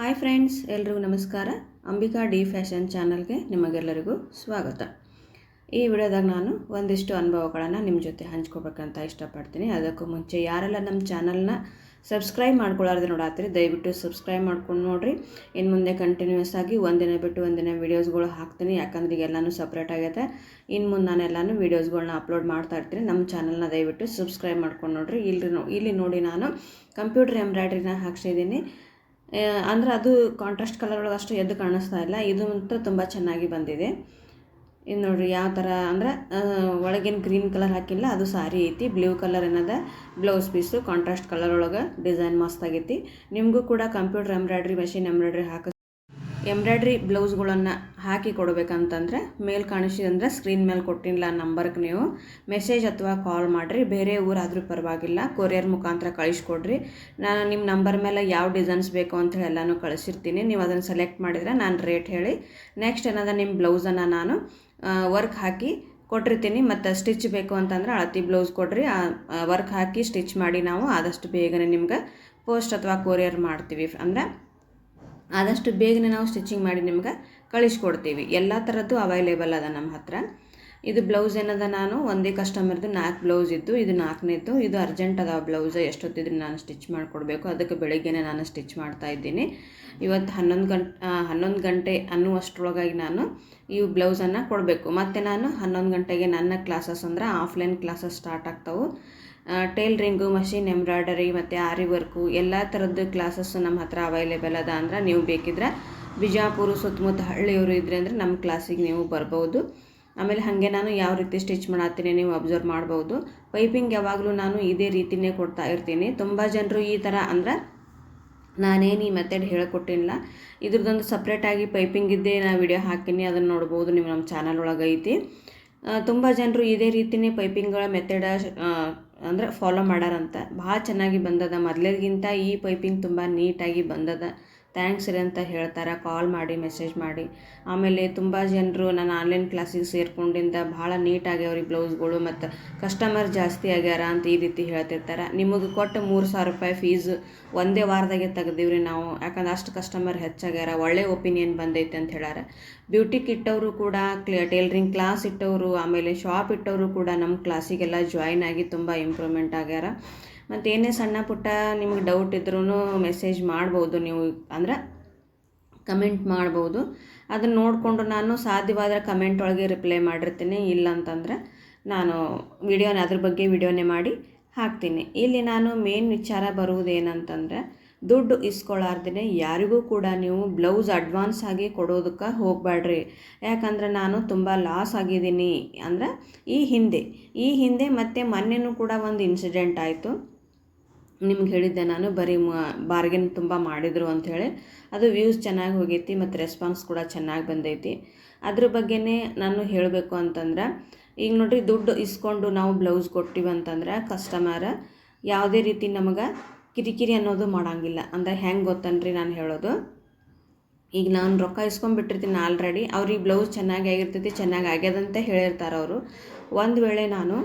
Hi friends, ಎಲ್ರಿಗೂ ನಮಸ್ಕಾರ. Ambika D fashion ಚಾನಲ್ಗೆ ನಿಮಗೆಲ್ಲರಿಗೂ ಸ್ವಾಗತ. ಈ ವಿಡಿಯೋದಾಗ ನಾನು ಒಂದಿಷ್ಟು ಅನುಭವಗಳನ್ನು ನಿಮ್ಮ ಜೊತೆ ಹಂಚ್ಕೋಬೇಕಂತ ಇಷ್ಟಪಡ್ತೀನಿ. ಅದಕ್ಕೂ ಮುಂಚೆ ಯಾರೆಲ್ಲ ನಮ್ಮ ಚಾನಲ್ನ ಸಬ್ಸ್ಕ್ರೈಬ್ ಮಾಡ್ಕೊಳ್ಳಾರ್ದೆ ನೋಡಾತ್ರಿ ದಯವಿಟ್ಟು ಸಬ್ಸ್ಕ್ರೈಬ್ ಮಾಡ್ಕೊಂಡು ನೋಡಿರಿ. ಇನ್ನು ಮುಂದೆ ಕಂಟಿನ್ಯೂಸ್ ಆಗಿ ಒಂದಿನ ಬಿಟ್ಟು ಒಂದಿನ ವೀಡಿಯೋಸ್ಗಳು ಹಾಕ್ತೀನಿ. ಯಾಕಂದ್ರೆ ಈಗ ಎಲ್ಲನೂ ಸಪ್ರೇಟ್ ಆಗೈತೆ. ಇನ್ನು ಮುಂದೆ ನಾನು ಎಲ್ಲನೂ ವೀಡಿಯೋಸ್ಗಳನ್ನ ಅಪ್ಲೋಡ್ ಮಾಡ್ತಾ ಇರ್ತೀನಿ. ನಮ್ಮ ಚಾನಲ್ನ ದಯವಿಟ್ಟು ಸಬ್ಸ್ಕ್ರೈಬ್ ಮಾಡ್ಕೊಂಡು ನೋಡಿರಿ. ಇಲ್ಲಿ ಇಲ್ಲಿ ನೋಡಿ ನಾನು ಕಂಪ್ಯೂಟರ್ ಎಂಬ್ರಾಯ್ಡ್ರಿನ ಹಾಕ್ಸಿದ್ದೀನಿ ಅಂದ್ರೆ ಅದು ಕಾಂಟ್ರಾಸ್ಟ್ ಕಲರ್ ಒಳಗೆ ಅಷ್ಟು ಎದ್ದು ಕಾಣಿಸ್ತಾ ಇಲ್ಲ. ಇದು ಮಾತ್ರ ತುಂಬ ಚೆನ್ನಾಗಿ ಬಂದಿದೆ. ಇದು ನೋಡಿರಿ, ಯಾವ ಥರ ಅಂದ್ರೆ ಒಳಗಿನ ಗ್ರೀನ್ ಕಲರ್ ಹಾಕಿಲ್ಲ, ಅದು ಸಾರಿ ಐತಿ ಬ್ಲೂ ಕಲರ್ ಏನದ ಬ್ಲೌಸ್ ಪೀಸು ಕಾಂಟ್ರಾಸ್ಟ್ ಕಲರ್ ಒಳಗೆ ಡಿಸೈನ್ ಮಸ್ತ್ ಆಗೈತಿ. ನಿಮಗೂ ಕೂಡ ಕಂಪ್ಯೂಟರ್ ಎಂಬ್ರಾಯ್ಡ್ರಿ ಮೆಷಿನ್ ಎಂಬ್ರಾಯ್ಡ್ರಿ ಹಾಕ ಎಂಬ್ರಾಯ್ಡ್ರಿ ಬ್ಲೌಸ್ಗಳನ್ನು ಹಾಕಿ ಕೊಡಬೇಕಂತಂದರೆ ಮೇಲ್ ಕಾಣಿಸಿದಂದರೆ ಸ್ಕ್ರೀನ್ ಮೇಲೆ ಕೊಟ್ಟಿಲ್ಲ ನಂಬರ್ಗೆ ನೀವು. ಮೆಸೇಜ್ ಅಥವಾ ಕಾಲ್ ಮಾಡಿರಿ. ಬೇರೆ ಊರಾದರೂ ಪರವಾಗಿಲ್ಲ. ಕೊರಿಯರ್ ಮುಖಾಂತರ ಕಳಿಸ್ಕೊಡ್ರಿ. ನಾನು ನಿಮ್ಮ ನಂಬರ್ ಮೇಲೆ ಯಾವ ಡಿಸೈನ್ಸ್ ಬೇಕು ಅಂತೇಳಿ ಎಲ್ಲನೂ ಕಳಿಸಿರ್ತೀನಿ. ನೀವು ಅದನ್ನು ಸೆಲೆಕ್ಟ್ ಮಾಡಿದರೆ ನಾನು ರೇಟ್ ಹೇಳಿ. ನೆಕ್ಸ್ಟ್ ಏನದ ನಿಮ್ಮ ಬ್ಲೌಸನ್ನು ನಾನು ವರ್ಕ್ ಹಾಕಿ ಕೊಟ್ಟಿರ್ತೀನಿ. ಮತ್ತು ಸ್ಟಿಚ್ ಬೇಕು ಅಂತಂದ್ರೆ ಅಳತಿ ಬ್ಲೌಸ್ ಕೊಡ್ರಿ. ವರ್ಕ್ ಹಾಕಿ ಸ್ಟಿಚ್ ಮಾಡಿ ನಾವು ಆದಷ್ಟು ಬೇಗನೆ ನಿಮ್ಗೆ ಪೋಸ್ಟ್ ಅಥವಾ ಕೊರಿಯರ್ ಮಾಡ್ತೀವಿ. ಅಂದ್ರೆ ಆದಷ್ಟು ಬೇಗನೆ ನಾವು ಸ್ಟಿಚಿಂಗ್ ಮಾಡಿ ನಿಮ್ಗೆ ಕಳಿಸ್ಕೊಡ್ತೀವಿ. ಎಲ್ಲ ಥರದ್ದು ಅವೈಲೇಬಲ್ ಅದ ನಮ್ಮ ಹತ್ರ. ಇದು ಬ್ಲೌಸ್ ಏನದ ನಾನು? ಒಂದೇ ಕಸ್ಟಮರ್ದು ನಾಲ್ಕು ಬ್ಲೌಸ್ ಇದ್ದು, ಇದು ನಾಲ್ಕನೇದು ಇದು ಅರ್ಜೆಂಟ್ ಅದ ಬ್ಲೌಸ್ ಎಷ್ಟೊತ್ತಿದ್ರೆ ನಾನು ಸ್ಟಿಚ್ ಮಾಡಿಕೊಡ್ಬೇಕು. ಅದಕ್ಕೆ ಬೆಳಗ್ಗೆನೇ ನಾನು ಸ್ಟಿಚ್ ಮಾಡ್ತಾ ಇದ್ದೀನಿ. ಇವತ್ತು ಹನ್ನೊಂದು ಗಂಟೆ ಹನ್ನೊಂದು ಗಂಟೆ ಅನ್ನುವಷ್ಟರೊಳಗಾಗಿ ನಾನು ಈ ಬ್ಲೌಸನ್ನು ಕೊಡಬೇಕು. ಮತ್ತು ನಾನು ಹನ್ನೊಂದು ಗಂಟೆಗೆ ನನ್ನ ಕ್ಲಾಸಸ್ ಅಂದ್ರೆ ಆಫ್ಲೈನ್ ಕ್ಲಾಸಸ್ ಸ್ಟಾರ್ಟ್ ಆಗ್ತಾವೆ. ಟೇಲ್ರಿಂಗು, ಮಷಿನ್ ಎಂಬ್ರಾಯ್ಡರಿ ಮತ್ತು ಆರಿ ವರ್ಕು ಎಲ್ಲ ಥರದ್ದು ಕ್ಲಾಸಸ್ಸು ನಮ್ಮ ಹತ್ರ ಅವೈಲೇಬಲ್ ಅದ ಅಂದ್ರೆ ನೀವು ಬೇಕಿದ್ರೆ ಬಿಜಾಪುರ, ಸುತ್ತಮುತ್ತ ಹಳ್ಳಿಯವರು ಇದ್ರೆ ಅಂದರೆ ನಮ್ಮ ಕ್ಲಾಸಿಗೆ ನೀವು ಬರ್ಬೋದು. ಆಮೇಲೆ ಹಾಗೆ ನಾನು ಯಾವ ರೀತಿ ಸ್ಟಿಚ್ ಮಾಡತ್ತೀನಿ ನೀವು ಅಬ್ಸರ್ವ್ ಮಾಡ್ಬೋದು. ಪೈಪಿಂಗ್ ಯಾವಾಗಲೂ ನಾನು ಇದೇ ರೀತಿನೇ ಕೊಡ್ತಾ ಇರ್ತೀನಿ. ತುಂಬ ಜನರು ಈ ಥರ ಅಂದ್ರೆ ನಾನೇನು ಈ ಮೆಥಡ್ ಹೇಳ್ಕೊಟ್ಟಿಲ್ಲ. ಇದ್ರದ್ದೊಂದು ಸಪ್ರೇಟಾಗಿ ಪೈಪಿಂಗ್ ಇದ್ದೇ ನಾನು ವಿಡಿಯೋ ಹಾಕಿನಿ, ಅದನ್ನು ನೋಡ್ಬೋದು, ನೀವು ನಮ್ಮ ಚಾನಲ್ ಒಳಗೆ ಐತಿ. ತುಂಬ ಜನರು ಇದೇ ರೀತಿನೇ ಪೈಪಿಂಗ್ಗಳ ಮೆಥಡ ಅಂದ್ರೆ ಫಾಲೋ ಮಾಡಾರಂತ. ಭಾಳ ಚೆನ್ನಾಗಿ ಬಂದದ. ಮೊದ್ಲಿಗಿಂತ ಈ ಪೈಪಿಂಗ್ ತುಂಬ ನೀಟಾಗಿ ಬಂದದ. ಥ್ಯಾಂಕ್ಸ್ ರೀ ಅಂತ ಹೇಳ್ತಾರೆ. ಕಾಲ್ ಮಾಡಿ ಮೆಸೇಜ್ ಮಾಡಿ. ಆಮೇಲೆ ತುಂಬ ಜನರು ನಾನು ಆನ್ಲೈನ್ ಕ್ಲಾಸಿಗೆ ಸೇರ್ಕೊಂಡಿಂದ ಭಾಳ ನೀಟಾಗಿ ಅವ್ರಿಗೆ ಬ್ಲೌಸ್ಗಳು ಮತ್ತು ಕಸ್ಟಮರ್ ಜಾಸ್ತಿ ಆಗ್ಯಾರ ಅಂತ ಈ ರೀತಿ ಹೇಳ್ತಿರ್ತಾರೆ. ನಿಮಗೆ ಕೊಟ್ಟು ಮೂರು ಸಾವಿರ ರೂಪಾಯಿ ಫೀಸ್ ಒಂದೇ ವಾರದಾಗೆ ತೆಗ್ದೀವ್ರಿ ನಾವು. ಯಾಕಂದ್ರೆ ಅಷ್ಟು ಕಸ್ಟಮರ್ ಹೆಚ್ಚಾಗ್ಯಾರ, ಒಳ್ಳೆ ಒಪಿನಿಯನ್ ಬಂದೈತೆ ಅಂತ ಹೇಳ್ಯಾರ ಬ್ಯೂಟಿ ಇಟ್ಟವರು ಕೂಡ ಕ್ಲಿಯ ಟೇಲ್ರಿಂಗ್ ಕ್ಲಾಸ್ ಇಟ್ಟವರು, ಆಮೇಲೆ ಶಾಪ್ ಇಟ್ಟವರು ಕೂಡ ನಮ್ಮ ಕ್ಲಾಸಿಗೆಲ್ಲ ಜಾಯ್ನ್ ಆಗಿ ತುಂಬ ಇಂಪ್ರೂವ್ಮೆಂಟ್ ಆಗ್ಯಾರ. ಮತ್ತು ಏನೇ ಸಣ್ಣ ಪುಟ್ಟ ನಿಮಗೆ ಡೌಟ್ ಇದ್ರೂ ಮೆಸೇಜ್ ಮಾಡ್ಬೋದು ನೀವು, ಅಂದ್ರೆ ಕಮೆಂಟ್ ಮಾಡ್ಬೋದು. ಅದನ್ನು ನೋಡಿಕೊಂಡು ನಾನು ಸಾಧ್ಯವಾದರೆ ಕಮೆಂಟ್ ಒಳಗೆ ರಿಪ್ಲೈ ಮಾಡಿರ್ತೀನಿ ಇಲ್ಲ ಅಂತಂದ್ರೆ ನಾನು ವಿಡಿಯೋನ ಅದ್ರ ಬಗ್ಗೆ ವಿಡಿಯೋನೇ ಮಾಡಿ ಹಾಕ್ತೀನಿ. ಇಲ್ಲಿ ನಾನು ಮೇನ್ ವಿಚಾರ ಬರುವುದೇನಂತಂದರೆ, ದುಡ್ಡು ಇಸ್ಕೊಳ್ಳಾರ್ದೇ ಯಾರಿಗೂ ಕೂಡ ನೀವು ಬ್ಲೌಸ್ ಅಡ್ವಾನ್ಸ್ ಆಗಿ ಕೊಡೋದಕ್ಕೆ ಹೋಗಬೇಡ್ರಿ ಯಾಕಂದ್ರೆ ನಾನು ತುಂಬ ಲಾಸ್ ಆಗಿದ್ದೀನಿ. ಅಂದ್ರೆ ಈ ಹಿಂದೆ ಈ ಹಿಂದೆ ಮತ್ತು ಮೊನ್ನೆನೂ ಕೂಡ ಒಂದು ಇನ್ಸಿಡೆಂಟ್ ಆಯಿತು. ನಿಮ್ಗೆ ಹೇಳಿದ್ದೆ ನಾನು, ಬರೀ ಬಾರ್ಗೇನ್ ತುಂಬ ಮಾಡಿದರು ಅಂಥೇಳಿ ಅದು ವ್ಯೂಸ್ ಚೆನ್ನಾಗಿ ಹೋಗೈತಿ ಮತ್ತು ರೆಸ್ಪಾನ್ಸ್ ಕೂಡ ಚೆನ್ನಾಗಿ ಬಂದೈತಿ. ಅದ್ರ ಬಗ್ಗೆನೇ ನಾನು ಹೇಳಬೇಕು ಅಂತಂದ್ರೆ, ಈಗ ನೋಡಿರಿ ದುಡ್ಡು ಇಸ್ಕೊಂಡು ನಾವು ಬ್ಲೌಸ್ ಕೊಟ್ಟಿವಿ ಅಂತಂದ್ರೆ ಕಸ್ಟಮರ್ ಯಾವುದೇ ರೀತಿ ನಮಗೆ ಕಿರಿಕಿರಿ ಅನ್ನೋದು ಮಾಡೋಂಗಿಲ್ಲ. ಅಂದರೆ ಹೆಂಗೆ ಗೊತ್ತನ್ರಿ ನಾನು ಹೇಳೋದು? ಈಗ ನಾನು ರೊಕ್ಕ ಇಸ್ಕೊಂಡ್ಬಿಟ್ಟಿರ್ತೀನಿ ಆಲ್ರೆಡಿ ಅವ್ರಿಗೆ ಬ್ಲೌಸ್ ಚೆನ್ನಾಗಿ ಆಗಿರ್ತೈತಿ, ಚೆನ್ನಾಗಿ ಆಗ್ಯದಂತ ಹೇಳಿರ್ತಾರೆ ಅವರು. ಒಂದು ವೇಳೆ ನಾನು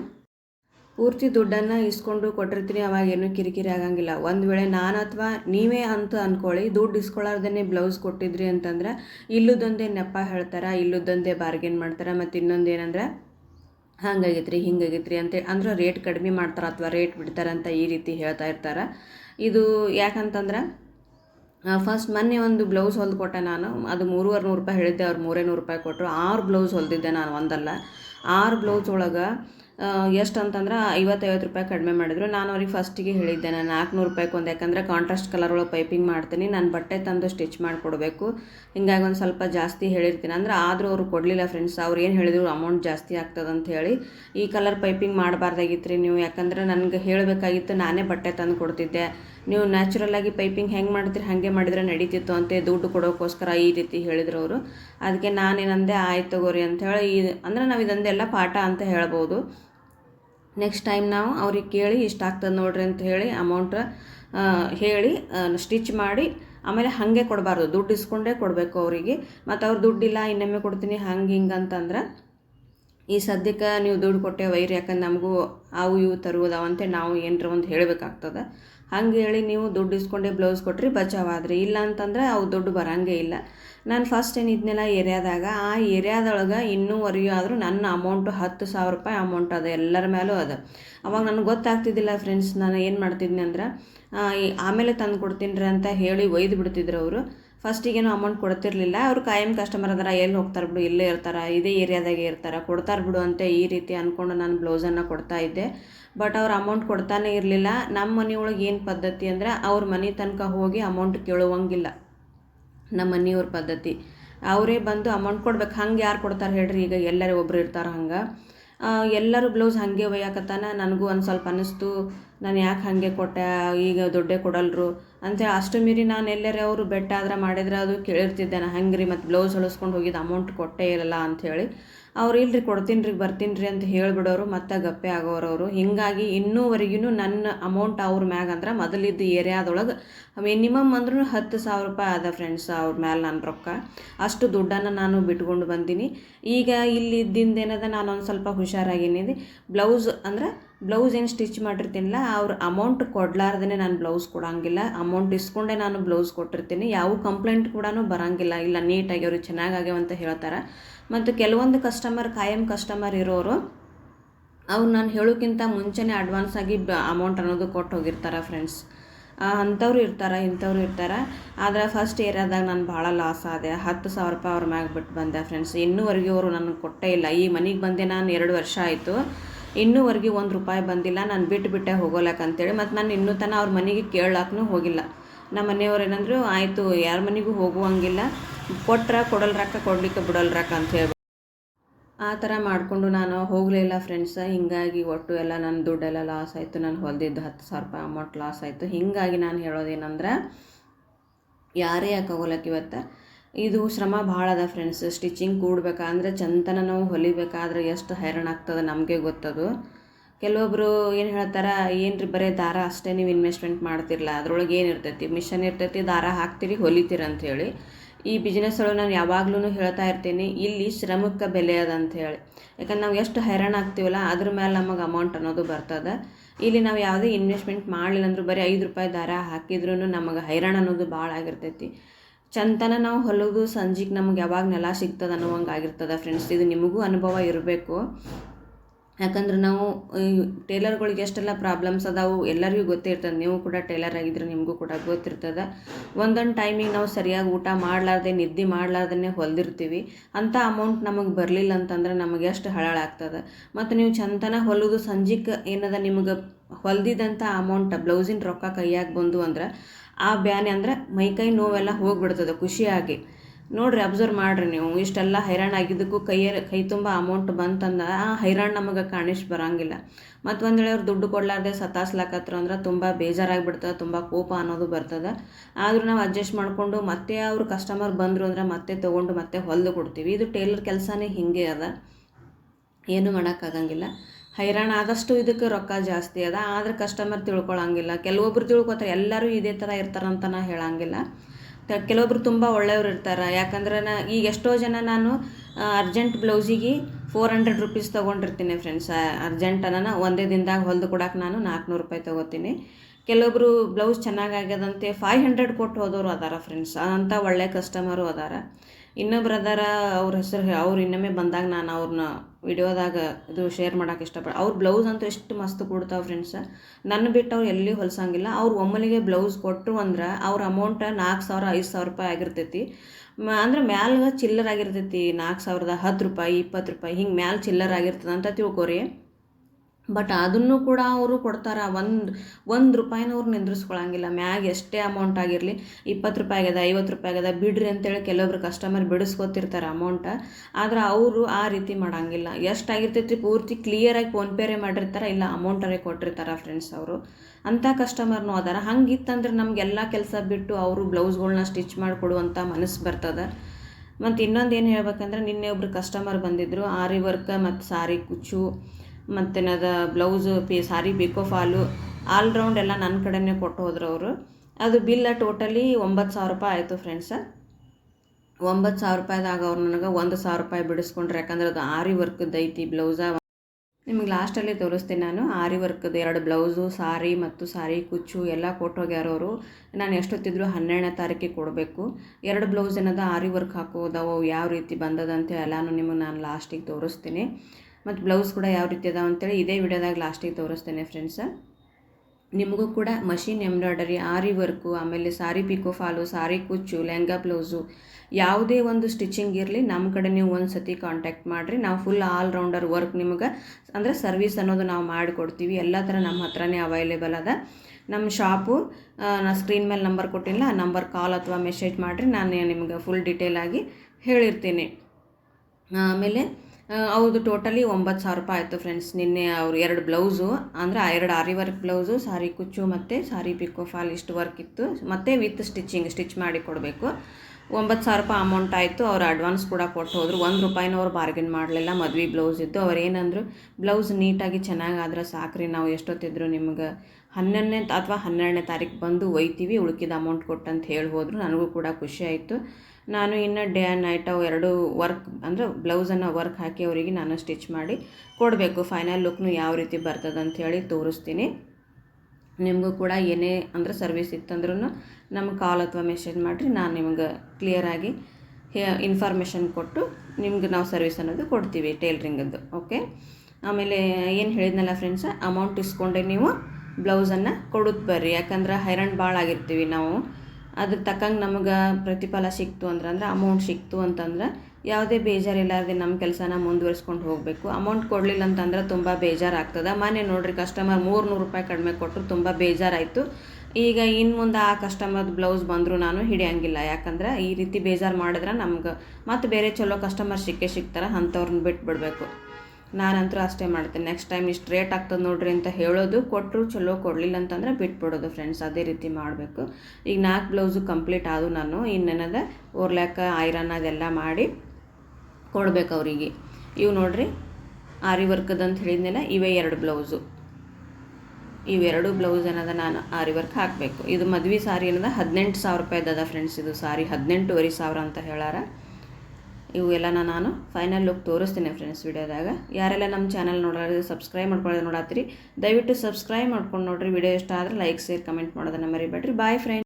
ಪೂರ್ತಿ ದುಡ್ಡನ್ನು ಇಸ್ಕೊಂಡು ಕೊಟ್ಟಿರ್ತೀನಿ, ಅವಾಗ ಏನೂ ಕಿರಿಕಿರಿ ಆಗಂಗಿಲ್ಲ. ಒಂದು ವೇಳೆ ನಾನು ಅಥವಾ ನೀವೇ ಅಂತ ಅಂದ್ಕೊಳ್ಳಿ ದುಡ್ಡು ಇಸ್ಕೊಳ್ಳಾರ್ದೇ ಬ್ಲೌಸ್ ಕೊಟ್ಟಿದ್ರಿ ಅಂತಂದ್ರೆ ಇಲ್ಲದೊಂದೇ ನೆಪ ಹೇಳ್ತಾರೆ, ಇಲ್ಲದೊಂದೇ ಬಾರ್ಗೇನ್ ಮಾಡ್ತಾರೆ, ಮತ್ತು ಇನ್ನೊಂದು ಏನಂದ್ರೆ ಹಂಗಾಗೈತ್ರಿ, ಹಿಂಗಾಗೈತ್ರಿ ಅಂತೇಳಿ ಅಂದ್ರೆ ರೇಟ್ ಕಡಿಮೆ ಮಾಡ್ತಾರೆ ಅಥವಾ ರೇಟ್ ಬಿಡ್ತಾರೆ ಅಂತ ಈ ರೀತಿ ಹೇಳ್ತಾ ಇರ್ತಾರೆ. ಇದು ಯಾಕಂತಂದ್ರೆ ಫಸ್ಟ್ ಮೊನ್ನೆ ಒಂದು ಬ್ಲೌಸ್ ಹೊಲ್ದು ಕೊಟ್ಟೆ ನಾನು, ಅದು ಮೂರುವರೆ ನೂರು ರೂಪಾಯಿ ಹೇಳಿದ್ದೆ, ಅವ್ರು ಮೂರೇ ನೂರು ರೂಪಾಯಿ ಕೊಟ್ಟರು ಆರು ಬ್ಲೌಸ್ ಹೊಲ್ದಿದ್ದೆ ನಾನು ಒಂದಲ್ಲ. ಆರು ಬ್ಲೌಸ್ ಒಳಗೆ ಎಷ್ಟು ಅಂತಂದ್ರೆ ಐವತ್ತೈವತ್ತು ರೂಪಾಯಿ ಕಡಿಮೆ ಮಾಡಿದ್ರು. ನಾನು ಅವ್ರಿಗೆ ಫಸ್ಟಿಗೆ ಹೇಳಿದ್ದೆ, ನಾನು ನಾಲ್ಕುನೂರು ರೂಪಾಯಿಗೆ ಒಂದು, ಯಾಕಂದ್ರೆ ಕಾಂಟ್ರಾಸ್ಟ್ ಕಲರ್ ಒಳಗೆ ಪೈಪಿಂಗ್ ಮಾಡ್ತೀನಿ. ನಾನು ಬಟ್ಟೆ ತಂದು ಸ್ಟಿಚ್ ಮಾಡಿಕೊಡ್ಬೇಕು. ಹಿಂಗಾಗಿ ಒಂದು ಸ್ವಲ್ಪ ಜಾಸ್ತಿ ಹೇಳಿರ್ತೀನಿ. ಅಂದ್ರೆ ಆದರೂ ಅವರು ಕೊಡಲಿಲ್ಲ ಫ್ರೆಂಡ್ಸ್ ಅವ್ರು ಏನು ಹೇಳಿದ್ರು ಅಮೌಂಟ್ ಜಾಸ್ತಿ ಆಗ್ತದಂತ ಹೇಳಿ, ಈ ಕಲರ್ ಪೈಪಿಂಗ್ ಮಾಡಬಾರ್ದಾಗಿತ್ತು ರೀ ನೀವು. ಯಾಕಂದ್ರೆ ನನಗೆ ಹೇಳಬೇಕಾಗಿತ್ತು, ನಾನೇ ಬಟ್ಟೆ ತಂದು ಕೊಡ್ತಿದ್ದೆ. ನೀವು ನ್ಯಾಚುರಲ್ ಆಗಿ ಪೈಪಿಂಗ್ ಹೆಂಗೆ ಮಾಡ್ತೀರಿ ಹಾಗೆ ಮಾಡಿದ್ರೆ ನಡೀತಿತ್ತು ಅಂತ ದುಡ್ಡು ಕೊಡೋಕ್ಕೋಸ್ಕರ ಈ ರೀತಿ ಹೇಳಿದ್ರು ಅವರು. ಅದಕ್ಕೆ ನಾನೇನಂದೆ, ಆಯ್ತು ತಗೋರಿ ಅಂತ ಹೇಳಿ ಈ, ಅಂದ್ರೆ ನಾವು ಇದೊಂದೆಲ್ಲ ಪಾಠ ಅಂತ ಹೇಳ್ಬೋದು. ನೆಕ್ಸ್ಟ್ ಟೈಮ್ ನಾವು ಅವ್ರಿಗೆ ಕೇಳಿ, ಇಷ್ಟ ಆಗ್ತದೆ ನೋಡ್ರಿ ಅಂತ ಹೇಳಿ ಅಮೌಂಟ್ ಹೇಳಿ ಸ್ಟಿಚ್ ಮಾಡಿ, ಆಮೇಲೆ ಹಾಗೆ ಕೊಡಬಾರ್ದು. ದುಡ್ಡು ಇಸ್ಕೊಂಡೇ ಕೊಡಬೇಕು ಅವರಿಗೆ. ಮತ್ತು ಅವ್ರು ದುಡ್ಡಿಲ್ಲ ಇನ್ನೊಮ್ಮೆ ಕೊಡ್ತೀನಿ, ಹಂಗೆ ಹಿಂಗೆ ಅಂತಂದ್ರೆ, ಈ ಸದ್ಯಕ್ಕೆ ನೀವು ದುಡ್ಡು ಕೊಟ್ಟೆ ವೈರ್ ಯಾಕಂದ್ರೆ ನಮಗೂ ಅವು ಇವು ತರುವುದಾವಂತೆ ನಾವು ಏನರ ಒಂದು ಹೇಳಬೇಕಾಗ್ತದೆ. ಹಂಗೆ ಹೇಳಿ ನೀವು ದುಡ್ಡು ಇಸ್ಕೊಂಡೆ ಬ್ಲೌಸ್ ಕೊಟ್ರಿ ಬಚಾವಾದ್ರಿ. ಇಲ್ಲ ಅಂತಂದ್ರೆ ಅವು ದುಡ್ಡು ಬರೋಂಗೇ ಇಲ್ಲ. ನಾನು ಫಸ್ಟ್ ಏನಿದ್ನೆಲ್ಲ ಏರಿಯಾದಾಗ, ಆ ಏರಿಯಾದೊಳಗೆ ಇನ್ನೂವರೆಗೂ ಆದರೂ ನನ್ನ ಅಮೌಂಟು ಹತ್ತು ಸಾವಿರ ರೂಪಾಯಿ ಅಮೌಂಟ್ ಅದು ಎಲ್ಲರ ಮೇಲೂ ಅದು. ಅವಾಗ ನನಗೆ ಗೊತ್ತಾಗ್ತಿದ್ದಿಲ್ಲ ಫ್ರೆಂಡ್ಸ್ ನಾನು ಏನು ಮಾಡ್ತಿದ್ನಿ ಅಂದ್ರೆ ಆಮೇಲೆ ತಂದು ಕೊಡ್ತೀನಿ ಅಂತ ಹೇಳಿ ಒಯ್ದು ಬಿಡ್ತಿದ್ರು ಅವರು. ಫಸ್ಟಿಗೇನು ಅಮೌಂಟ್ ಕೊಡ್ತಿರ್ಲಿಲ್ಲ. ಅವ್ರು ಕಾಯಂ ಕಸ್ಟಮರ್ ಅದರ, ಎಲ್ಲಿ ಹೋಗ್ತಾರೆ ಬಿಡು, ಇಲ್ಲೇ ಇರ್ತಾರೆ, ಇದೇ ಏರಿಯಾದಾಗೆ ಇರ್ತಾರೆ, ಕೊಡ್ತಾರೆ ಬಿಡು ಅಂತ ಈ ರೀತಿ ಅಂದ್ಕೊಂಡು ನಾನು ಬ್ಲೌಸನ್ನು ಕೊಡ್ತಾ ಇದ್ದೆ. ಬಟ್ ಅವ್ರು ಅಮೌಂಟ್ ಕೊಡ್ತಾನೆ ಇರಲಿಲ್ಲ. ನಮ್ಮ ಮನೆಯೊಳಗೆ ಏನು ಪದ್ಧತಿ ಅಂದ್ರೆ ಅವ್ರ ಮನೆ ತನಕ ಹೋಗಿ ಅಮೌಂಟ್ ಕೇಳುವಂಗಿಲ್ಲ. ನಮ್ಮ ಮನೆಯವ್ರ ಪದ್ಧತಿ. ಅವರೇ ಬಂದು ಅಮೌಂಟ್ ಕೊಡ್ಬೇಕು. ಹಂಗೆ ಯಾರು ಕೊಡ್ತಾರೆ ಹೇಳ್ರಿ, ಈಗ ಎಲ್ಲರೂ ಒಬ್ರು ಇರ್ತಾರೆ ಹಂಗೆ. ಎಲ್ಲರೂ ಬ್ಲೌಸ್ ಹಾಗೆ ಒಯ್ಯಾಕತ್ತಾನ. ನನಗೂ ಒಂದು ಸ್ವಲ್ಪ ಅನ್ನಿಸ್ತು ನಾನು ಯಾಕೆ ಹಾಗೆ ಕೊಟ್ಟೆ? ಈಗ ದುಡ್ಡೇ ಕೊಡಲ್ರು. ಅಂತ ಅಷ್ಟು ಮೀರಿ ನಾನು ಎಲ್ಲರೇ ಅವರು ಬೆಟ್ಟ ಆದ್ರೆ ಮಾಡಿದ್ರೆ ಅದು ಕೇಳಿರ್ತಿದ್ದೆ ನಾನು ಹಂಗೆ ರೀ ಮತ್ತು ಬ್ಲೌಸ್ ಹೊಲಿಸ್ಕೊಂಡು ಹೋಗಿದ್ದು ಅಮೌಂಟ್ ಕೊಟ್ಟೇ ಇರಲ್ಲ ಅಂಥೇಳಿ ಅವ್ರು ಇಲ್ರಿ ಕೊಡ್ತೀನಿ ರೀ ಬರ್ತೀನಿ ರೀ ಅಂತ ಹೇಳಿಬಿಡೋರು, ಮತ್ತೆ ಗಪ್ಪೆ ಆಗೋರವರು ಹೀಗಾಗಿ ಇನ್ನೂವರೆಗೂ ನನ್ನ ಅಮೌಂಟ್ ಅವ್ರ ಮ್ಯಾಗ ಅಂದ್ರೆ ಮೊದಲಿದ್ದ ಏರಿಯಾದೊಳಗೆ ಮಿನಿಮಮ್ ಅಂದ್ರೂ ಹತ್ತು ಸಾವಿರ ರೂಪಾಯಿ ಅದ ಫ್ರೆಂಡ್ಸ್ ಅವ್ರ ಮ್ಯಾಲೆ ನನ್ನ ರೊಕ್ಕ. ಅಷ್ಟು ದುಡ್ಡನ್ನು ನಾನು ಬಿಟ್ಕೊಂಡು ಬಂದೀನಿ. ಈಗ ಇಲ್ಲಿ ಇದ್ದಿಂದೇನದ ನಾನು ಒಂದು ಸ್ವಲ್ಪ ಹುಷಾರಾಗಿನಿ ಬ್ಲೌಸ್ ಅಂದ್ರೆ ಬ್ಲೌಸ್ ಏನು ಸ್ಟಿಚ್ ಮಾಡಿರ್ತೀನಿಲ್ಲ, ಅವ್ರ ಅಮೌಂಟ್ ಕೊಡ್ಲಾರ್ದೇ ನಾನು ಬ್ಲೌಸ್ ಕೊಡೋಂಗಿಲ್ಲ. ಅಮೌಂಟ್ ಇಸ್ಕೊಂಡೇ ನಾನು ಬ್ಲೌಸ್ ಕೊಟ್ಟಿರ್ತೀನಿ. ಯಾವ ಕಂಪ್ಲೇಂಟ್ ಕೂಡ ಬರೋಂಗಿಲ್ಲ. ಇಲ್ಲ ನೀಟಾಗಿ ಅವ್ರು ಚೆನ್ನಾಗಾಗ್ಯಾವ ಅಂತ ಹೇಳ್ತಾರೆ. ಮತ್ತು ಕೆಲವೊಂದು ಕಸ್ಟಮರ್ ಕಾಯಂ ಕಸ್ಟಮರ್ ಇರೋರು, ಅವ್ರು ನಾನು ಹೇಳೋಕ್ಕಿಂತ ಮುಂಚೆನೇ ಅಡ್ವಾನ್ಸ್ ಆಗಿ ಅಮೌಂಟ್ ಅನ್ನೋದು ಕೊಟ್ಟು ಹೋಗಿರ್ತಾರೆ ಫ್ರೆಂಡ್ಸ್ ಅಂಥವ್ರು ಇರ್ತಾರೆ, ಇಂಥವ್ರು ಇರ್ತಾರೆ. ಆದರೆ ಫಸ್ಟ್ ಏರಿಯಾದಾಗ ನಾನು ಭಾಳ ಲಾಸ್ ಆದೆ. ಹತ್ತು ಸಾವಿರ ರೂಪಾಯಿ ಅವ್ರ ಮ್ಯಾಗ ಬಿಟ್ಟು ಬಂದೆ ಫ್ರೆಂಡ್ಸ್ ಇನ್ನೂವರೆಗೂ ಅವರು ನನಗೆ ಕೊಟ್ಟೇ ಇಲ್ಲ. ಈ ಮನೆಗೆ ಬಂದೆ ನಾನು ಎರಡು ವರ್ಷ ಆಯಿತು. ಇನ್ನೂವರೆಗೆ ಒಂದು ರೂಪಾಯಿ ಬಂದಿಲ್ಲ, ನಾನು ಬಿಟ್ಟು ಬಿಟ್ಟೆ ಹೋಗೋಲಕ್ಕೆ ಅಂತೇಳಿ ಮತ್ತು ನಾನು ಇನ್ನೂ ತನಕ ಅವ್ರ ಮನೆಗೆ ಕೇಳಕ್ಕೂ ಹೋಗಿಲ್ಲ. ನಮ್ಮ ಮನೆಯವ್ರು ಏನಂದ್ರು, ಆಯಿತು, ಯಾರ ಮನೆಗೂ ಹೋಗುವಂಗಿಲ್ಲ, ಕೊಟ್ರೆ ಕೊಡಲ್ ರೊಕ್ಕ, ಕೊಡ್ಲಿಕ್ಕೆ ಅಂತ ಹೇಳಿ ಆ ಥರ ಮಾಡಿಕೊಂಡು ನಾನು ಹೋಗಲಿಲ್ಲ ಫ್ರೆಂಡ್ಸ, ಹಿಂಗಾಗಿ ಒಟ್ಟು ಎಲ್ಲ ನನ್ನ ದುಡ್ಡೆಲ್ಲ ಲಾಸ್ ಆಯಿತು, ನಾನು ಹೊಲ್ದಿದ್ದು ಹತ್ತು ಸಾವಿರ ರೂಪಾಯಿ ಅಮೌಂಟ್ ಲಾಸ್ ಆಯಿತು. ಹಿಂಗಾಗಿ ನಾನು ಹೇಳೋದೇನಂದ್ರೆ ಯಾರೇ ಯಾಕೆ ಹೋಗ್ಲಕ್ಕೆ ಇವತ್ತು ಇದು ಶ್ರಮ ಭಾಳ ಅದ ಫ್ರೆಂಡ್ಸ್ ಸ್ಟಿಚಿಂಗ್ ಕೂಡ್ಬೇಕಂದ್ರೆ ಚಂತನ ನಾವು ಹೊಲಿಬೇಕಾದ್ರೆ ಎಷ್ಟು ಹೈರಾಣ ಆಗ್ತದೆ ನಮಗೆ ಗೊತ್ತದು. ಕೆಲವೊಬ್ಬರು ಏನು ಹೇಳ್ತಾರೆ ಏನು ರೀ ಬರೀ ದಾರ ಅಷ್ಟೇ ನೀವು ಇನ್ವೆಸ್ಟ್ಮೆಂಟ್ ಮಾಡ್ತಿರಲ್ಲ ಅದ್ರೊಳಗೆ ಏನು ಇರ್ತೈತಿ? ಮಿಷನ್ ಇರ್ತೈತಿ, ದಾರ ಹಾಕ್ತೀರಿ, ಹೊಲಿತೀರಿ ಅಂಥೇಳಿ ಈ ಬಿಸ್ನೆಸ್ ಒಳಗೆ ನಾನು ಯಾವಾಗ್ಲೂ ಹೇಳ್ತಾ ಇರ್ತೀನಿ, ಇಲ್ಲಿ ಶ್ರಮಕ್ಕೆ ಬೆಲೆ ಅದ ಹೇಳಿ ಯಾಕಂದ್ರೆ ನಾವು ಎಷ್ಟು ಹೈರಾಣ ಆಗ್ತೀವಲ್ಲ, ಅದ್ರ ಮೇಲೆ ನಮಗೆ ಅಮೌಂಟ್ ಅನ್ನೋದು ಬರ್ತದೆ. ಇಲ್ಲಿ ನಾವು ಯಾವುದೇ ಇನ್ವೆಸ್ಟ್ಮೆಂಟ್ ಮಾಡಲಿಲ್ಲ ಅಂದ್ರೂ ಬರೀ ಐದು ರೂಪಾಯಿ ದಾರ ಹಾಕಿದ್ರೂ ನಮಗೆ ಹೈರಾಣ ಅನ್ನೋದು ಭಾಳ ಆಗಿರ್ತೈತಿ. ಚಂತನ ನಾವು ಹೊಲದು ಸಂಜೆಗೆ ನಮ್ಗೆ ಯಾವಾಗ ನೆಲ ಸಿಗ್ತದೆ ಅನ್ನೋವಂಗೆ ಆಗಿರ್ತದೆ ಫ್ರೆಂಡ್ಸ್ ಇದು ನಿಮಗೂ ಅನುಭವ ಇರಬೇಕು. ಯಾಕಂದ್ರೆ ನಾವು ಟೇಲರ್ಗಳಿಗೆ ಎಷ್ಟೆಲ್ಲ ಪ್ರಾಬ್ಲಮ್ಸ್ ಅದಾವು ಎಲ್ಲರಿಗೂ ಗೊತ್ತಿರ್ತದೆ. ನೀವು ಕೂಡ ಟೇಲರ್ ಆಗಿದ್ರೆ ನಿಮಗೂ ಕೂಡ ಗೊತ್ತಿರ್ತದೆ. ಒಂದೊಂದು ಟೈಮಿಗೆ ನಾವು ಸರಿಯಾಗಿ ಊಟ ಮಾಡಲಾರ್ದೆ, ನಿದ್ದೆ ಮಾಡಲಾರ್ದೇ ಹೊಲ್ದಿರ್ತೀವಿ. ಅಂಥ ಅಮೌಂಟ್ ನಮಗೆ ಬರಲಿಲ್ಲ ಅಂತಂದ್ರೆ ನಮಗೆ ಎಷ್ಟು ಹಳಳಾಗ್ತದೆ ಮತ್ತು ನೀವು ಚಂತನ ಹೊಲದು ಸಂಜೆಗೆ ಏನದ ನಿಮಗೆ ಹೊಲ್ದಿದ್ದಂಥ ಅಮೌಂಟ್ ಬ್ಲೌಸಿನ ರೊಕ್ಕ ಕೈಯಾಗಿ ಬಂದು ಅಂದ್ರೆ ಆ ಬ್ಯಾನೆ ಅಂದ್ರೆ ಮೈಕೈ ನೋವೆಲ್ಲ ಹೋಗಿಬಿಡ್ತದೆ ಖುಷಿಯಾಗಿ. ನೋಡ್ರಿ ಅಬ್ಸರ್ವ್ ಮಾಡಿರಿ ನೀವು. ಇಷ್ಟೆಲ್ಲ ಹೈರಾಣ ಆಗಿದ್ದಕ್ಕೂ ಕೈಯ ಕೈ ತುಂಬ ಅಮೌಂಟ್ ಬಂತಂದ್ರೆ ಆ ಹೈರಾಣ್ ನಮಗೆ ಕಾಣಿಸ್ ಬರೋಂಗಿಲ್ಲ. ಮತ್ತು ಒಂದು ವೇಳೆ ಅವ್ರು ದುಡ್ಡು ಕೊಡಲಾರ್ದೆ ಸತಾಸ್ಲಾಕತ್ರ ಅಂದ್ರೆ ತುಂಬ ಬೇಜಾರಾಗಿಬಿಡ್ತದೆ, ತುಂಬ ಕೋಪ ಅನ್ನೋದು ಬರ್ತದೆ. ಆದರೂ ನಾವು ಅಡ್ಜಸ್ಟ್ ಮಾಡಿಕೊಂಡು ಮತ್ತೆ ಅವರು ಕಸ್ಟಮರ್ ಬಂದರು ಅಂದ್ರೆ ಮತ್ತೆ ತೊಗೊಂಡು ಮತ್ತೆ ಹೊಲ್ದು ಕೊಡ್ತೀವಿ. ಇದು ಟೇಲರ್ ಕೆಲಸನೇ ಹಿಂಗೆ ಅದ. ಏನು ಮಾಡೋಕ್ಕಾಗಂಗಿಲ್ಲ ಹೈರಾಣ ಆದಷ್ಟು ಇದಕ್ಕೆ ರೊಕ್ಕ ಜಾಸ್ತಿ ಅದ, ಆದ್ರೆ ಕಸ್ಟಮರ್ ತಿಳ್ಕೊಳ್ಳೋಂಗಿಲ್ಲ ಕೆಲವೊಬ್ರು ತಿಳ್ಕೊತಾರೆ, ಎಲ್ಲರೂ ಇದೇ ಥರ ಇರ್ತಾರಂತ ನಾ ಹೇಳಂಗಿಲ್ಲ. ಕೆಲವೊಬ್ರು ತುಂಬ ಒಳ್ಳೆಯವ್ರು ಇರ್ತಾರೆ. ಯಾಕಂದ್ರೆ ನಾ, ಈಗ ಎಷ್ಟೋ ಜನ ನಾನು ಅರ್ಜೆಂಟ್ ಬ್ಲೌಸಿಗೆ ಫೋರ್ ಹಂಡ್ರೆಡ್ ರುಪೀಸ್ ತೊಗೊಂಡಿರ್ತೀನಿ ಫ್ರೆಂಡ್ಸ್ ಅರ್ಜೆಂಟ್ ಅನ್ನೋ ಒಂದೇ ದಿನದಾಗ ಹೊಲ್ದು ಕೊಡಕ್ಕೆ ನಾನು ನಾಲ್ಕುನೂರು ರೂಪಾಯಿ ತೊಗೋತೀನಿ. ಕೆಲವೊಬ್ರು ಬ್ಲೌಸ್ ಚೆನ್ನಾಗಾಗ್ಯದಂತೆ ಫೈವ್ ಹಂಡ್ರೆಡ್ ಕೊಟ್ಟು ಹೋದವರು ಅದಾರ ಫ್ರೆಂಡ್ಸ್ ಅಂಥ ಒಳ್ಳೆ ಕಸ್ಟಮರು ಅದಾರ. ಇನ್ನೊಬ್ರು ಅದಾರ, ಅವ್ರ ಹೆಸರು, ಅವ್ರು ಇನ್ನೊಮ್ಮೆ ಬಂದಾಗ ನಾನು ಅವ್ರನ್ನ ವಿಡಿಯೋದಾಗ ಇದು ಶೇರ್ ಮಾಡೋಕೆ ಇಷ್ಟಪಡ, ಅವ್ರು ಬ್ಲೌಸ್ ಅಂತೂ ಎಷ್ಟು ಮಸ್ತ್ ಕೊಡ್ತಾವೆ ಫ್ರೆಂಡ್ಸ್ ನನ್ನ ಬಿಟ್ಟು ಅವ್ರು ಎಲ್ಲಿ ಹೊಲ್ಸಂಗಿಲ್ಲ. ಅವ್ರು ಒಮ್ಮಲಿಗೆ ಬ್ಲೌಸ್ ಕೊಟ್ಟರು ಅಂದ್ರೆ ಅವ್ರ ಅಮೌಂಟ್ ನಾಲ್ಕು ಸಾವಿರ, ಐದು ಸಾವಿರ ರೂಪಾಯಿ ಆಗಿರ್ತೈತಿ. ಅಂದ್ರೆ ಮ್ಯಾಲ ಚಿಲ್ಲರ್ ಆಗಿರ್ತೈತಿ ನಾಲ್ಕು ಸಾವಿರದ ಹತ್ತು ರೂಪಾಯಿ, ಇಪ್ಪತ್ತು ರೂಪಾಯಿ ಹಿಂಗೆ ಮ್ಯಾಲ ಚಿಲ್ಲರ್ ಆಗಿರ್ತದೆ ಅಂತ ತಿಳ್ಕೊರಿ. ಬಟ್ ಅದನ್ನು ಕೂಡ ಅವರು ಕೊಡ್ತಾರೆ. ಒಂದು ಒಂದು ರೂಪಾಯಿನೂ ಅವ್ರು ನಿಂದ್ರಿಸ್ಕೊಳಂಗಿಲ್ಲ. ಮ್ಯಾಗ ಎಷ್ಟೇ ಅಮೌಂಟ್ ಆಗಿರಲಿ, ಇಪ್ಪತ್ತು ರೂಪಾಯಿ ಆಗ್ಯದ, ಐವತ್ತು ರೂಪಾಯಿ ಆಗ್ಯದ, ಬಿಡ್ರಿ ಅಂತೇಳಿ ಕೆಲವೊಬ್ರು ಕಸ್ಟಮರ್ ಬಿಡಿಸ್ಕೊತಿರ್ತಾರೆ ಅಮೌಂಟ ಆದ್ರೆ ಅವರು ಆ ರೀತಿ ಮಾಡಂಗಿಲ್ಲ. ಎಷ್ಟಾಗಿರ್ತೈತಿ ಪೂರ್ತಿ ಕ್ಲಿಯರಾಗಿ ಫೋನ್ಪೇರೇ ಮಾಡಿರ್ತಾರೆ, ಇಲ್ಲ ಅಮೌಂಟರೇ ಕೊಟ್ಟಿರ್ತಾರೆ ಫ್ರೆಂಡ್ಸ್ ಅವರು. ಅಂಥ ಕಸ್ಟಮರ್ನೂ ಅದಾರ. ಹಂಗಿತ್ತಂದ್ರೆ ನಮಗೆಲ್ಲ ಕೆಲಸ ಬಿಟ್ಟು ಅವರು ಬ್ಲೌಸ್ಗಳನ್ನ ಸ್ಟಿಚ್ ಮಾಡಿಕೊಡುವಂಥ ಮನಸ್ಸು ಬರ್ತದೆ. ಮತ್ತು ಇನ್ನೊಂದು ಏನು ಹೇಳ್ಬೇಕಂದ್ರೆ, ನಿನ್ನೆ ಒಬ್ರು ಕಸ್ಟಮರ್ ಬಂದಿದ್ದರು ಆರಿ ವರ್ಕ್ ಮತ್ತು ಸಾರಿ ಕುಚ್ಚು ಮತ್ತೇನದ ಬ್ಲೌಸು ಪಿ ಸಾರಿ ಬಿಕೋ ಫಾಲು ಆಲ್ರೌಂಡ್ ಎಲ್ಲ ನನ್ನ ಕಡೆನೇ ಕೊಟ್ಟು ಹೋದ್ರು ಅವರು. ಅದು ಬಿಲ್ಲ ಟೋಟಲಿ ಒಂಬತ್ತು ಸಾವಿರ ರೂಪಾಯಿ ಆಯಿತು ಫ್ರೆಂಡ್ಸ ಒಂಬತ್ತು ಸಾವಿರ ರೂಪಾಯಿದಾಗ ಅವ್ರು ನನಗೆ ಒಂದು ಸಾವಿರ ರೂಪಾಯಿ ಬಿಡಿಸ್ಕೊಂಡ್ರೆ. ಯಾಕಂದ್ರೆ ಅದು ಆರಿ ವರ್ಕದ್ದು ಐತಿ ಬ್ಲೌಸ ನಿಮಗೆ ಲಾಸ್ಟಲ್ಲಿ ತೋರಿಸ್ತೀನಿ ನಾನು. ಆರಿ ವರ್ಕದ್ದು ಎರಡು ಬ್ಲೌಸು ಸಾರಿ ಮತ್ತು ಸಾರಿ ಕುಚ್ಚು ಎಲ್ಲ ಕೊಟ್ಟೋಗ್ಯಾರವರು ನಾನು ಎಷ್ಟೊತ್ತಿದ್ರು ಹನ್ನೆರಡನೇ ತಾರೀಕಿಗೆ ಕೊಡಬೇಕು. ಎರಡು ಬ್ಲೌಸ್ ಏನದ ಆರಿ ವರ್ಕ್ ಹಾಕೋದವು, ಯಾವ ರೀತಿ ಬಂದದಂತೆ ಎಲ್ಲನೂ ನಿಮಗೆ ನಾನು ಲಾಸ್ಟಿಗೆ ತೋರಿಸ್ತೀನಿ. ಮತ್ತು ಬ್ಲೌಸ್ ಕೂಡ ಯಾವ ರೀತಿ ಅದಾವೆ ಅಂತೇಳಿ ಇದೇ ವಿಡಿಯೋದಾಗ ಲಾಸ್ಟಿಗೆ ತೋರಿಸ್ತೇನೆ ಫ್ರೆಂಡ್ಸ ನಿಮಗೂ ಕೂಡ ಮಷಿನ್ ಎಂಬ್ರಾಯ್ಡರಿ ಆರಿ ವರ್ಕು ಆಮೇಲೆ ಸಾರಿ ಪಿಕೋ ಫಾಲು ಸಾರಿ ಕುಚ್ಚು, ಲೆಹಂಗಾ ಬ್ಲೌಸು ಯಾವುದೇ ಒಂದು ಸ್ಟಿಚಿಂಗ್ ಇರಲಿ ನಮ್ಮ ಕಡೆ ನೀವು ಒಂದು ಸತಿ ಕಾಂಟ್ಯಾಕ್ಟ್ ಮಾಡಿರಿ. ನಾವು ಫುಲ್ ಆಲ್ರೌಂಡರ್ ವರ್ಕ್ ನಿಮಗೆ ಅಂದರೆ ಸರ್ವಿಸ್ ಅನ್ನೋದು ನಾವು ಮಾಡಿಕೊಡ್ತೀವಿ. ಎಲ್ಲ ಥರ ನಮ್ಮ ಹತ್ರನೇ ಅವೈಲೇಬಲ್ ಅದ. ನಮ್ಮ ಶಾಪು ನಾ ಸ್ಕ್ರೀನ್ ಮೇಲೆ ನಂಬರ್ ಕೊಟ್ಟಿಲ್ಲ, ಆ ನಂಬರ್ ಕಾಲ್ ಅಥವಾ ಮೆಸೇಜ್ ಮಾಡಿರಿ. ನಾನು ನಿಮಗೆ ಫುಲ್ ಡೀಟೇಲಾಗಿ ಹೇಳಿರ್ತೀನಿ. ಆಮೇಲೆ ಅವ್ರದ್ದು ಟೋಟಲಿ ಒಂಬತ್ತು ಸಾವಿರ ರೂಪಾಯಿ ಆಯಿತು ಫ್ರೆಂಡ್ಸ್ ನಿನ್ನೆ ಅವ್ರು ಎರಡು ಬ್ಲೌಸು ಅಂದರೆ ಎರಡು ಆರಿ ವರ್ಕ್ ಬ್ಲೌಸು ಸಾರಿ ಕುಚ್ಚು ಮತ್ತು ಸಾರಿ ಪಿಕೋ ಫಾಲ್ ಇಷ್ಟು ವರ್ಕ್ ಇತ್ತು. ಮತ್ತು ವಿತ್ ಸ್ಟಿಚಿಂಗ್ ಸ್ಟಿಚ್ ಮಾಡಿ ಕೊಡಬೇಕು. ಒಂಬತ್ತು ಸಾವಿರ ರೂಪಾಯಿ ಅಮೌಂಟ್ ಆಯಿತು. ಅವ್ರು ಅಡ್ವಾನ್ಸ್ ಕೂಡ ಕೊಟ್ಟು ಹೋದರು. ಒಂದು ರೂಪಾಯಿನೂ ಅವ್ರು ಬಾರ್ಗೇನ್ ಮಾಡಲಿಲ್ಲ. ಮದುವೆ ಬ್ಲೌಸ್ ಇತ್ತು. ಅವ್ರು ಏನಂದರು ಬ್ಲೌಸ್ ನೀಟಾಗಿ ಚೆನ್ನಾಗಾದ್ರೆ ಸಾಕ್ರಿ. ನಾವು ಎಷ್ಟೊತ್ತಿದ್ರು ನಿಮ್ಗೆ ಹನ್ನೊಂದನೇ ಅಥವಾ ಹನ್ನೆರಡನೇ ತಾರೀಕು ಬಂದು ಒಯ್ತೀವಿ, ಉಳ್ಕಿದ ಅಮೌಂಟ್ ಕೊಟ್ಟಂತ ಹೇಳಿ ಹೋದರು. ನನಗೂ ಕೂಡ ಖುಷಿ ಆಯಿತು. ನಾನು ಇನ್ನು ಡೇ ಆ್ಯಂಡ್ ನೈಟ್ ಅವು ಎರಡು ವರ್ಕ್ ಅಂದರೆ ಬ್ಲೌಸನ್ನು ವರ್ಕ್ ಹಾಕಿ ಅವರಿಗೆ ನಾನು ಸ್ಟಿಚ್ ಮಾಡಿ ಕೊಡಬೇಕು. ಫೈನಲ್ ಲುಕ್ನು ಯಾವ ರೀತಿ ಬರ್ತದೆ ಅಂತ ಹೇಳಿ ತೋರಿಸ್ತೀನಿ. ನಿಮಗೂ ಕೂಡ ಏನೇ ಅಂದರೆ ಸರ್ವಿಸ್ ಇತ್ತಂದ್ರೂ ನಮ್ಗೆ ಕಾಲ್ ಅಥವಾ ಮೆಸೇಜ್ ಮಾಡಿರಿ. ನಾನು ನಿಮ್ಗೆ ಕ್ಲಿಯರಾಗಿ ಇನ್ಫಾರ್ಮೇಷನ್ ಕೊಟ್ಟು ನಿಮ್ಗೆ ನಾವು ಸರ್ವಿಸ್ ಅನ್ನೋದು ಕೊಡ್ತೀವಿ ಟೇಲ್ರಿಂಗದ್ದು ಓಕೆ ಆಮೇಲೆ ಏನು ಹೇಳಿದ್ನಲ್ಲ ಫ್ರೆಂಡ್ಸ ಅಮೌಂಟ್ ಇಸ್ಕೊಂಡೆ ನೀವು ಬ್ಲೌಸನ್ನು ಕೊಡುತ್ತೆ ಬರ್ರಿ. ಯಾಕಂದ್ರೆ ಹೈರಾಣ್ ಭಾಳ ಆಗಿರ್ತೀವಿ ನಾವು. ಅದ್ರ ತಕ್ಕಂಗೆ ನಮಗೆ ಪ್ರತಿಫಲ ಸಿಕ್ತು ಅಂದ್ರೆ ಅಮೌಂಟ್ ಸಿಕ್ತು ಅಂತಂದ್ರೆ ಯಾವುದೇ ಬೇಜಾರಿಲ್ಲಾರ್ದೆ ನಮ್ಮ ಕೆಲಸನ ಮುಂದುವರಿಸ್ಕೊಂಡು ಹೋಗಬೇಕು. ಅಮೌಂಟ್ ಕೊಡಲಿಲ್ಲ ಅಂತಂದ್ರೆ ತುಂಬ ಬೇಜಾರಾಗ್ತದೆ ಮನೆ ನೋಡಿರಿ ಕಸ್ಟಮರ್ ಮೂರು ನೂರು ರೂಪಾಯಿ ಕಡಿಮೆ ಕೊಟ್ಟರು ತುಂಬ ಬೇಜಾರಾಯಿತು. ಈಗ ಇನ್ನು ಮುಂದೆ ಆ ಕಸ್ಟಮರ್ ಬ್ಲೌಸ್ ಬಂದರೂ ನಾನು ಹಿಡಿಯಂಗಿಲ್ಲ. ಯಾಕಂದ್ರೆ ಈ ರೀತಿ ಬೇಜಾರು ಮಾಡಿದ್ರೆ ನಮ್ಗೆ ಮತ್ತು ಬೇರೆ ಚಲೋ ಕಸ್ಟಮರ್ ಸಿಕ್ಕೇ ಸಿಗ್ತಾರೆ ಅಂಥವ್ರನ್ನ ಬಿಟ್ಬಿಡಬೇಕು. ನಾನಂತೂ ಅಷ್ಟೇ ಮಾಡ್ತೀನಿ. ನೆಕ್ಸ್ಟ್ ಟೈಮ್ ಇಷ್ಟು ರೇಟ್ ಆಗ್ತದೆ ನೋಡ್ರಿ ಅಂತ ಹೇಳೋದು. ಕೊಟ್ಟರು ಚಲೋ ಕೊಡಲಿಲ್ಲ ಅಂತಂದ್ರೆ ಬಿಟ್ಬಿಡೋದು ಫ್ರೆಂಡ್ಸ್ ಅದೇ ರೀತಿ ಮಾಡಬೇಕು. ಈಗ ನಾಲ್ಕು ಬ್ಲೌಸು ಕಂಪ್ಲೀಟ್ ಆದವು ನಾನು ಇನ್ನೇನದ ಓರ್ಲ್ಯಾಕ ಐರನ್ ಅದೆಲ್ಲ ಮಾಡಿ ಕೊಡ್ಬೇಕು ಅವರಿಗೆ. ಇವು ನೋಡ್ರಿ, ಆರಿ ವರ್ಕದಂತ ಹೇಳಿದ್ನೆಲ್ಲ, ಇವೇ ಎರಡು ಬ್ಲೌಸು ಇವೆರಡು ಬ್ಲೌಸ್ ಏನದ ನಾನು ಆರಿ ವರ್ಕ್ ಹಾಕಬೇಕು. ಇದು ಮದ್ವೆ ಸಾರಿ ಏನದ, ಹದಿನೆಂಟು ಸಾವಿರ ರೂಪಾಯಿದದ ಫ್ರೆಂಡ್ಸ್ ಇದು ಸಾರಿ ಹದಿನೆಂಟುವರೆ ಸಾವಿರ ಅಂತ ಹೇಳಾರ ಇವೆಲ್ಲ ನಾನು ಫೈನಲ್ ಲುಕ್ ತೋರಿಸ್ತೀನಿ ಫ್ರೆಂಡ್ಸ್ ವಿಡಿಯೋದಾಗ. ಯಾರೆಲ್ಲ ನಮ್ಮ ಚಾನಲ್ ನೋಡೋದು ಸಬ್ಸ್ಕ್ರೈಬ್ ಮಾಡ್ಕೊಳ್ಳೋದು ನೋಡತ್ತೀರಿ ದಯವಿಟ್ಟು ಸಬ್ಸ್ಕ್ರೈಬ್ ಮಾಡ್ಕೊಂಡು ನೋಡ್ರಿ. ವಿಡಿಯೋ ಇಷ್ಟ ಆದರೆ ಲೈಕ್ ಶೇರ್ ಕಮೆಂಟ್ ಮಾಡೋದನ್ನು ಮರಿಬೇಡ್ರಿ. Bye friends